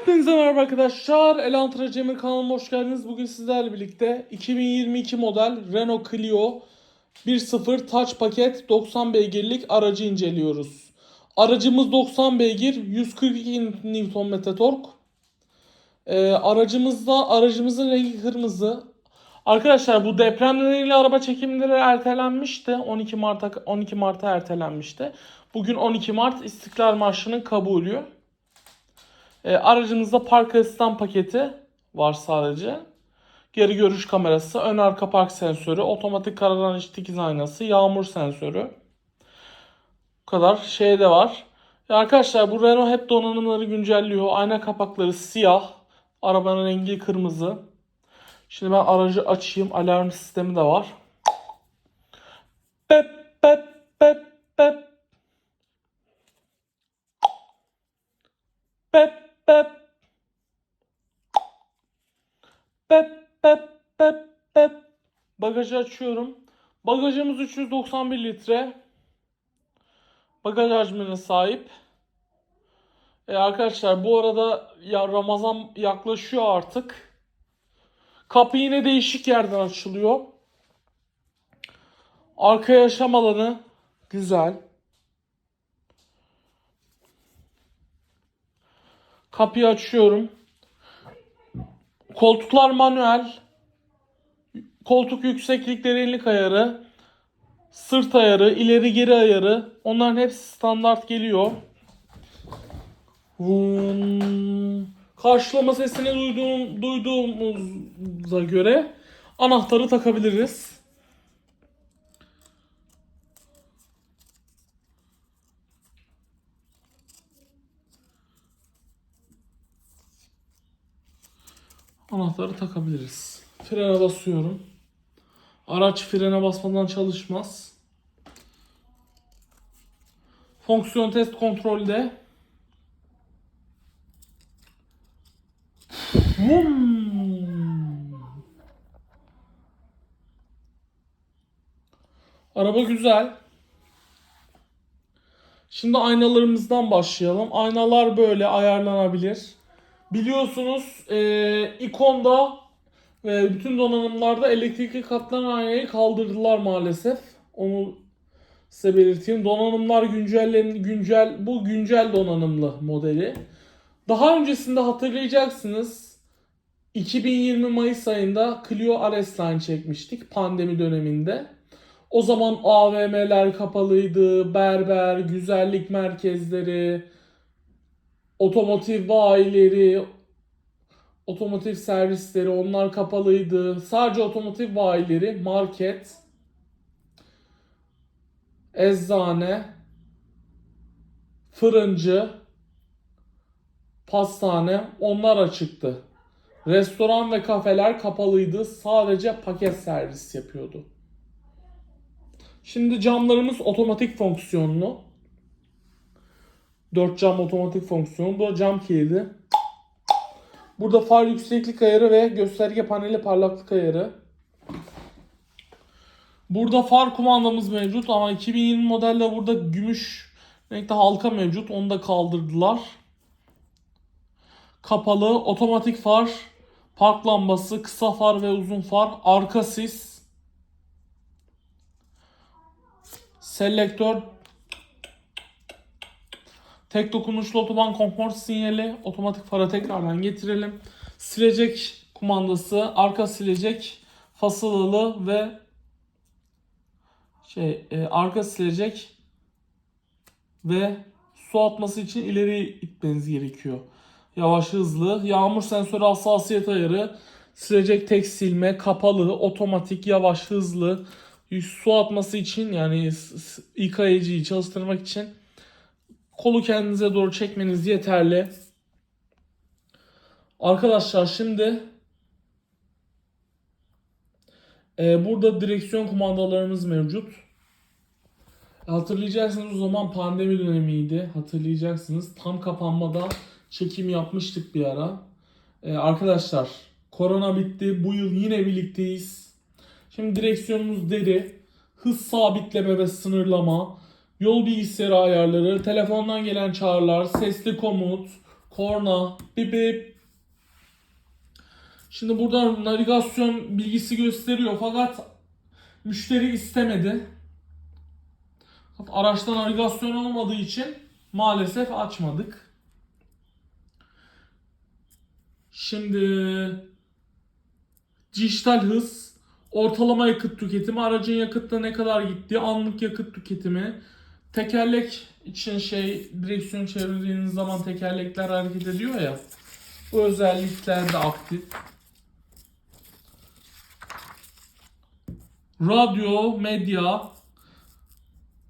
Hepinize merhaba arkadaşlar. Elantra Cemil kanalıma hoş geldiniz. Bugün sizlerle birlikte 2022 model Renault Clio 1.0 Touch paket 90 beygirlik aracı inceliyoruz. Aracımız 90 beygir, 142 Nm tork. Ee, aracımızda aracımızın rengi kırmızı. Arkadaşlar bu deprem nedeniyle araba çekimleri ertelenmişti. 12 Mart'a 12 Mart'a ertelenmişti. Bugün 12 Mart İstiklal Marşı'nın kabulü. E, aracımızda park asistan paketi var sadece. Geri görüş kamerası, ön arka park sensörü, otomatik kararan iç dikiz aynası, yağmur sensörü. Bu kadar şey de var. Ya arkadaşlar bu Renault hep donanımları güncelliyor. Ayna kapakları siyah. Arabanın rengi kırmızı. Şimdi ben aracı açayım. Alarm sistemi de var. Pep pep pep pep. Pep pep. Pep pep pep pep. Bagajı açıyorum. Bagajımız 391 litre. Bagaj hacmine sahip. E arkadaşlar bu arada ya Ramazan yaklaşıyor artık. Kapı yine değişik yerden açılıyor. Arka yaşam alanı güzel. Kapıyı açıyorum. Koltuklar manuel. Koltuk yükseklik derinlik ayarı. Sırt ayarı, ileri geri ayarı. Onların hepsi standart geliyor. Hmm. Karşılama sesini duyduğum, duyduğumuza göre anahtarı takabiliriz. Anahtarı takabiliriz. Frene basıyorum. Araç frene basmadan çalışmaz. Fonksiyon test kontrolde. Vum. Araba güzel. Şimdi aynalarımızdan başlayalım. Aynalar böyle ayarlanabilir. Biliyorsunuz e, ikonda ve bütün donanımlarda elektrikli katlanan aynayı kaldırdılar maalesef. Onu size belirteyim. Donanımlar güncellen güncel bu güncel donanımlı modeli. Daha öncesinde hatırlayacaksınız 2020 Mayıs ayında Clio RS Line çekmiştik pandemi döneminde. O zaman AVM'ler kapalıydı, berber, güzellik merkezleri, otomotiv bayileri, otomotiv servisleri onlar kapalıydı. Sadece otomotiv bayileri, market, eczane, fırıncı, pastane onlar açıktı. Restoran ve kafeler kapalıydı. Sadece paket servis yapıyordu. Şimdi camlarımız otomatik fonksiyonlu. 4 cam otomatik fonksiyonu. Bu cam kilidi. Burada far yükseklik ayarı ve gösterge paneli parlaklık ayarı. Burada far kumandamız mevcut ama 2020 modelde burada gümüş renkte halka mevcut. Onu da kaldırdılar. Kapalı otomatik far, park lambası, kısa far ve uzun far, arka sis, selektör, tek dokunuşlu otoban konfor sinyali, otomatik fara tekrardan getirelim. Silecek kumandası, arka silecek, fasılalı ve şey e, arka silecek ve su atması için ileri itmeniz gerekiyor. Yavaş hızlı. Yağmur sensörü hassasiyet ayarı. Silecek tek silme. Kapalı. Otomatik. Yavaş hızlı. Su atması için yani yıkayıcıyı çalıştırmak için kolu kendinize doğru çekmeniz yeterli. Arkadaşlar şimdi e, burada direksiyon kumandalarımız mevcut. Hatırlayacaksınız o zaman pandemi dönemiydi. Hatırlayacaksınız. Tam kapanmada çekim yapmıştık bir ara. Ee, arkadaşlar korona bitti. Bu yıl yine birlikteyiz. Şimdi direksiyonumuz deri. Hız sabitleme ve sınırlama. Yol bilgisayarı ayarları. Telefondan gelen çağrılar. Sesli komut. korna, bip bip. Şimdi buradan navigasyon bilgisi gösteriyor fakat müşteri istemedi. Araçta navigasyon olmadığı için maalesef açmadık. Şimdi dijital hız, ortalama yakıt tüketimi, aracın yakıtta ne kadar gittiği, anlık yakıt tüketimi, tekerlek için şey direksiyon çevirdiğiniz zaman tekerlekler hareket ediyor ya. Bu özellikler de aktif. Radyo, medya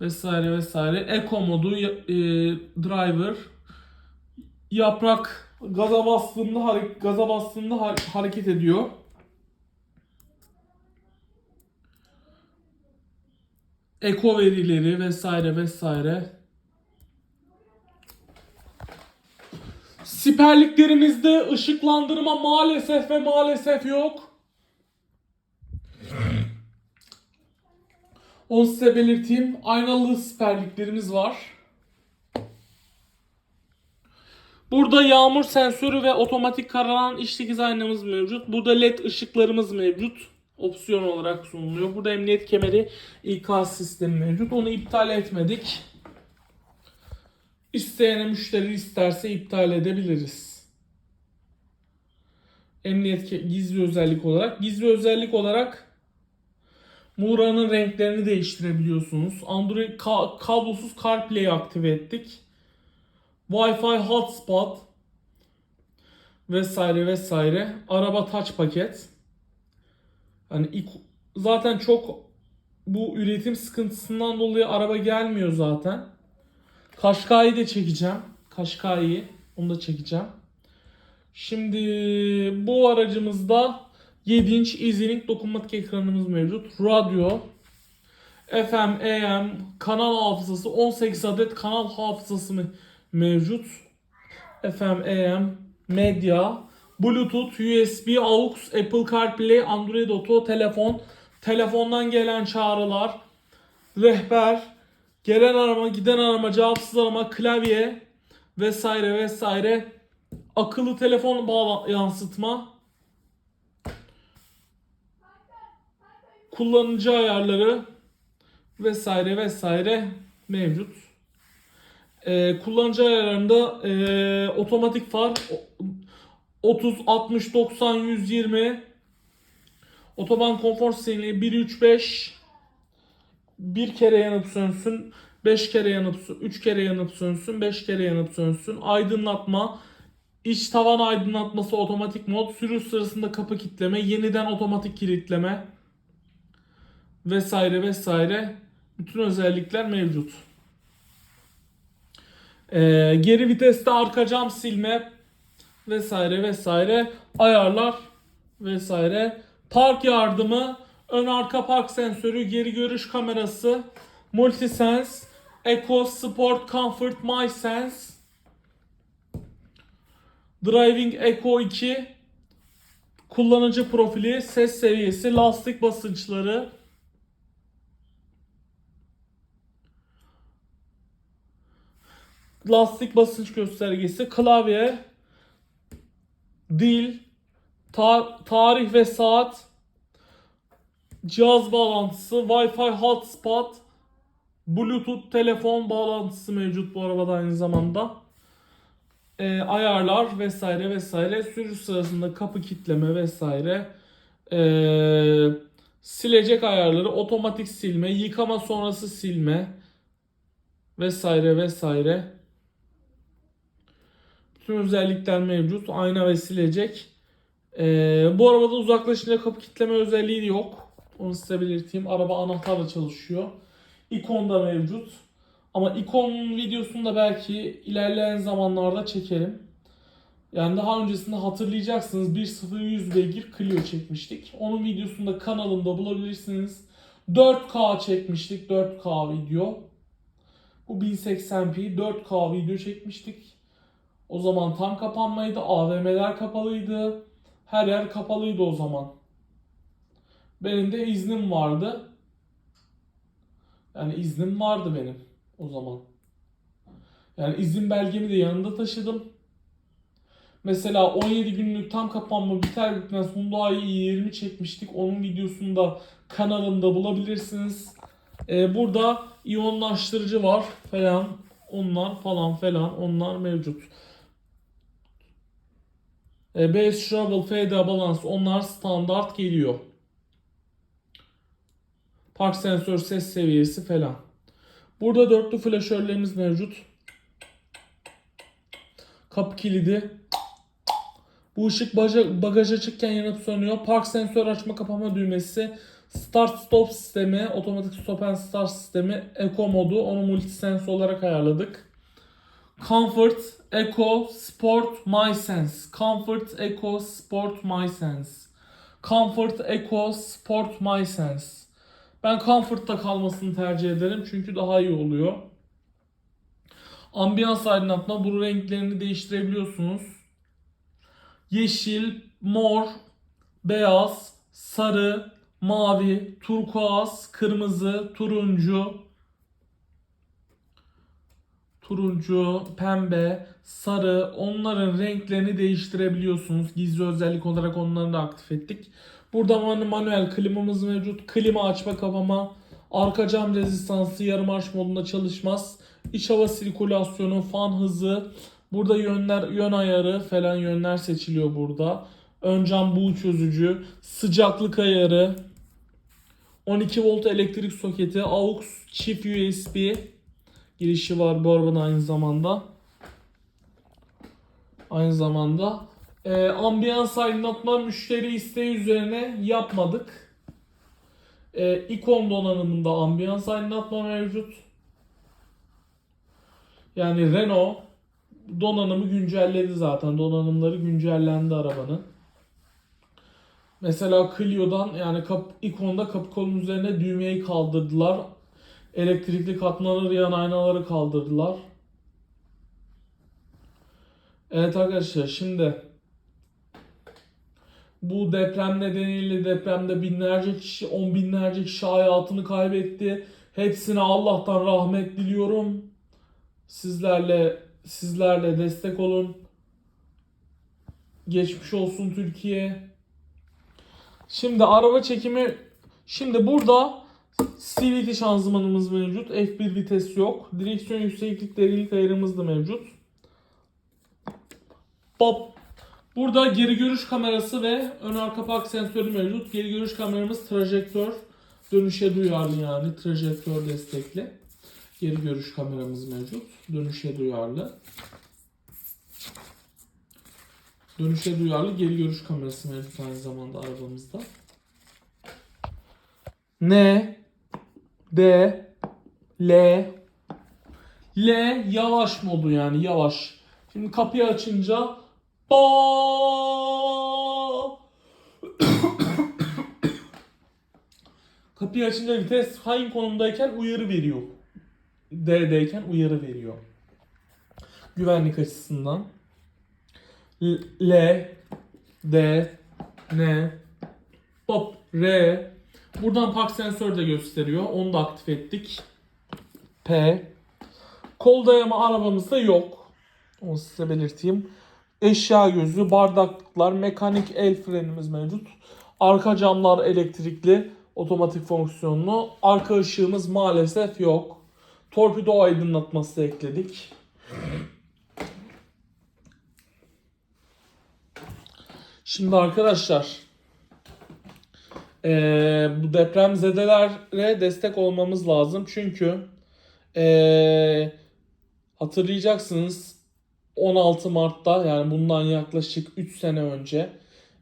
vesaire vesaire. Eco modu, e, driver, yaprak gaza bastığında gaza bastığında har- hareket ediyor. Eko verileri vesaire vesaire. Siperliklerimizde ışıklandırma maalesef ve maalesef yok. Onu size belirteyim. Aynalı siperliklerimiz var. Burada yağmur sensörü ve otomatik kararan iç dikiz aynamız mevcut. Burada led ışıklarımız mevcut. Opsiyon olarak sunuluyor. Burada emniyet kemeri ikaz sistemi mevcut. Onu iptal etmedik. İsteyene müşteri isterse iptal edebiliriz. Emniyet gizli özellik olarak. Gizli özellik olarak Mura'nın renklerini değiştirebiliyorsunuz. Android ka- kablosuz CarPlay'i aktive ettik. Wi-Fi hotspot vesaire vesaire. Araba touch paket. Hani ilk, zaten çok bu üretim sıkıntısından dolayı araba gelmiyor zaten. Kaşkay'ı da çekeceğim. Kaşkay'ı onu da çekeceğim. Şimdi bu aracımızda 7 inç EasyLink dokunmatik ekranımız mevcut. Radyo, FM, AM, kanal hafızası, 18 adet kanal hafızası mevcut. FM, AM, medya, Bluetooth, USB, AUX, Apple CarPlay, Android Auto, telefon, telefondan gelen çağrılar, rehber, gelen arama, giden arama, cevapsız arama, klavye vesaire vesaire. Akıllı telefon bağla yansıtma, kullanıcı ayarları vesaire vesaire mevcut. Ee, kullanıcı ayarlarında ee, otomatik far 30 60 90 120 otoban konfor sistemi 135 bir kere yanıp sönsün 5 kere yanıp 3 kere yanıp sönsün 5 kere yanıp sönsün. Aydınlatma. İç tavan aydınlatması otomatik mod. Sürüş sırasında kapı kilitleme yeniden otomatik kilitleme vesaire vesaire. Bütün özellikler mevcut. Ee, geri viteste arka cam silme vesaire vesaire. Ayarlar vesaire. Park yardımı ön arka park sensörü geri görüş kamerası multisense Eco Sport Comfort My Sense Driving Eco 2 kullanıcı profili ses seviyesi lastik basınçları lastik basınç göstergesi, klavye, dil, ta- tarih ve saat, cihaz bağlantısı, Wi-Fi hotspot, Bluetooth telefon bağlantısı mevcut bu arabada aynı zamanda. Ee, ayarlar vesaire vesaire, sürüş sırasında kapı kitleme vesaire. Ee, silecek ayarları, otomatik silme, yıkama sonrası silme vesaire vesaire. Bütün özellikler mevcut. Ayna ve silecek. Ee, bu arabada uzaklaşınca kapı kitleme özelliği yok. Onu size belirteyim. Araba anahtarla çalışıyor. İkon da mevcut. Ama ikon videosunu da belki ilerleyen zamanlarda çekerim. Yani daha öncesinde hatırlayacaksınız 1.0 beygir Clio çekmiştik. Onun videosunu da kanalımda bulabilirsiniz. 4K çekmiştik. 4K video. Bu 1080p 4K video çekmiştik. O zaman tam kapanmaydı. AVM'ler kapalıydı. Her yer kapalıydı o zaman. Benim de iznim vardı. Yani iznim vardı benim o zaman. Yani izin belgemi de yanında taşıdım. Mesela 17 günlük tam kapanma biter bitmez Hyundai i20 çekmiştik. Onun videosunu da kanalımda bulabilirsiniz. Ee, burada iyonlaştırıcı var falan. Onlar falan falan onlar mevcut. Ee, Base Trouble, FD Balance onlar standart geliyor. Park sensör ses seviyesi falan. Burada dörtlü flaşörlerimiz mevcut. Kapı kilidi. Bu ışık bagaj açıkken yanıp sönüyor. Park sensör açma kapama düğmesi. Start stop sistemi, otomatik stop and start sistemi, eco modu. Onu multisense olarak ayarladık. Comfort, Eco, Sport, My Sense. Comfort, Eco, Sport, My Sense. Comfort, Eco, Sport, My Sense. Ben Comfort'ta kalmasını tercih ederim çünkü daha iyi oluyor. Ambiyans aydınlatma bu renklerini değiştirebiliyorsunuz. Yeşil, mor, beyaz, sarı, mavi, turkuaz, kırmızı, turuncu, turuncu, pembe, sarı onların renklerini değiştirebiliyorsunuz. Gizli özellik olarak onları da aktif ettik. Burada man- manuel klimamız mevcut. Klima açma kapama, arka cam rezistansı yarım marş modunda çalışmaz. İç hava sirkülasyonu, fan hızı, burada yönler yön ayarı falan yönler seçiliyor burada. Ön cam buğu çözücü, sıcaklık ayarı, 12 volt elektrik soketi, AUX, çift USB girişi var bu arabada aynı zamanda. Aynı zamanda e, ambiyans aydınlatma müşteri isteği üzerine yapmadık. E, ikon donanımında ambiyans aydınlatma mevcut. Yani Renault donanımı güncelledi zaten. Donanımları güncellendi arabanın. Mesela Clio'dan yani kap, ikonda kapı kolunun üzerine düğmeyi kaldırdılar. Elektrikli katlanır yan aynaları kaldırdılar. Evet arkadaşlar şimdi bu deprem nedeniyle depremde binlerce kişi, on binlerce kişi hayatını kaybetti. Hepsine Allah'tan rahmet diliyorum. Sizlerle sizlerle destek olun. Geçmiş olsun Türkiye. Şimdi araba çekimi şimdi burada CVT şanzımanımız mevcut. F1 vites yok. Direksiyon yükseklik derinlik ayarımız da mevcut. Pop. Burada geri görüş kamerası ve ön arka park sensörü mevcut. Geri görüş kameramız trajektör. Dönüşe duyarlı yani. Trajektör destekli. Geri görüş kameramız mevcut. Dönüşe duyarlı. Dönüşe duyarlı geri görüş kamerası mevcut aynı zamanda arabamızda. N D L L yavaş modu yani yavaş. Şimdi kapıyı açınca ba Kapıyı açınca vites hangi konumdayken uyarı veriyor. D'deyken uyarı veriyor. Güvenlik açısından. L, D N Pop R Buradan park sensör de gösteriyor. Onu da aktif ettik. P. Kol dayama arabamızda yok. Onu size belirteyim. Eşya gözü, bardaklıklar, mekanik el frenimiz mevcut. Arka camlar elektrikli, otomatik fonksiyonlu. Arka ışığımız maalesef yok. Torpido aydınlatması ekledik. Şimdi arkadaşlar ee, bu depremzedelere destek olmamız lazım. Çünkü ee, hatırlayacaksınız 16 Mart'ta yani bundan yaklaşık 3 sene önce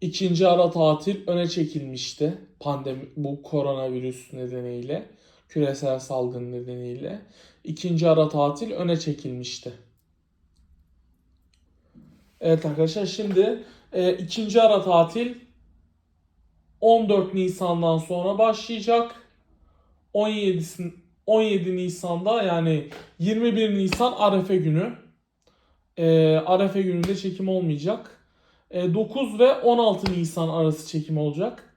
ikinci ara tatil öne çekilmişti. Pandemi bu koronavirüs nedeniyle, küresel salgın nedeniyle ikinci ara tatil öne çekilmişti. Evet arkadaşlar şimdi e, ikinci ara tatil 14 Nisan'dan sonra başlayacak. 17 17 Nisan'da yani 21 Nisan Arefe günü. E, Arefe gününde çekim olmayacak. E, 9 ve 16 Nisan arası çekim olacak.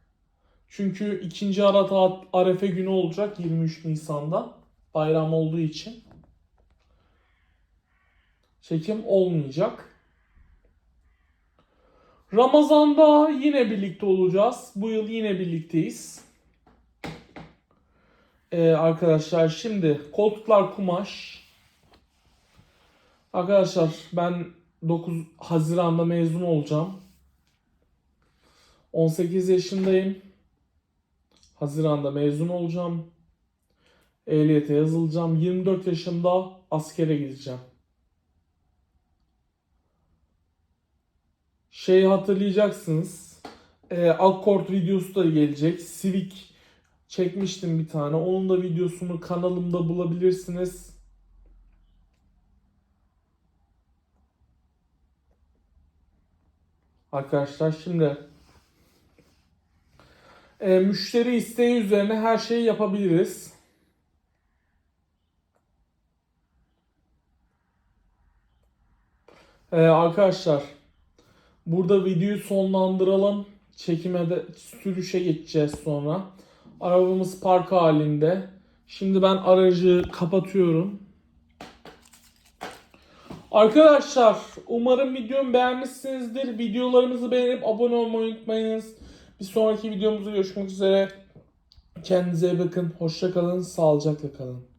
Çünkü ikinci ara Arefe günü olacak 23 Nisan'da. Bayram olduğu için. Çekim olmayacak. Ramazan'da yine birlikte olacağız. Bu yıl yine birlikteyiz. Ee, arkadaşlar şimdi koltuklar kumaş. Arkadaşlar ben 9 Haziran'da mezun olacağım. 18 yaşındayım. Haziran'da mezun olacağım. Ehliyete yazılacağım. 24 yaşında askere gideceğim. Şeyi hatırlayacaksınız. Ee, Accord videosu da gelecek. Civic çekmiştim bir tane. Onun da videosunu kanalımda bulabilirsiniz. Arkadaşlar şimdi e, müşteri isteği üzerine her şeyi yapabiliriz. E, arkadaşlar burada videoyu sonlandıralım. Çekime de sürüşe geçeceğiz sonra. Arabamız park halinde. Şimdi ben aracı kapatıyorum. Arkadaşlar umarım videomu beğenmişsinizdir. Videolarımızı beğenip abone olmayı unutmayınız. Bir sonraki videomuzda görüşmek üzere. Kendinize iyi bakın. Hoşça kalın. Sağlıcakla kalın.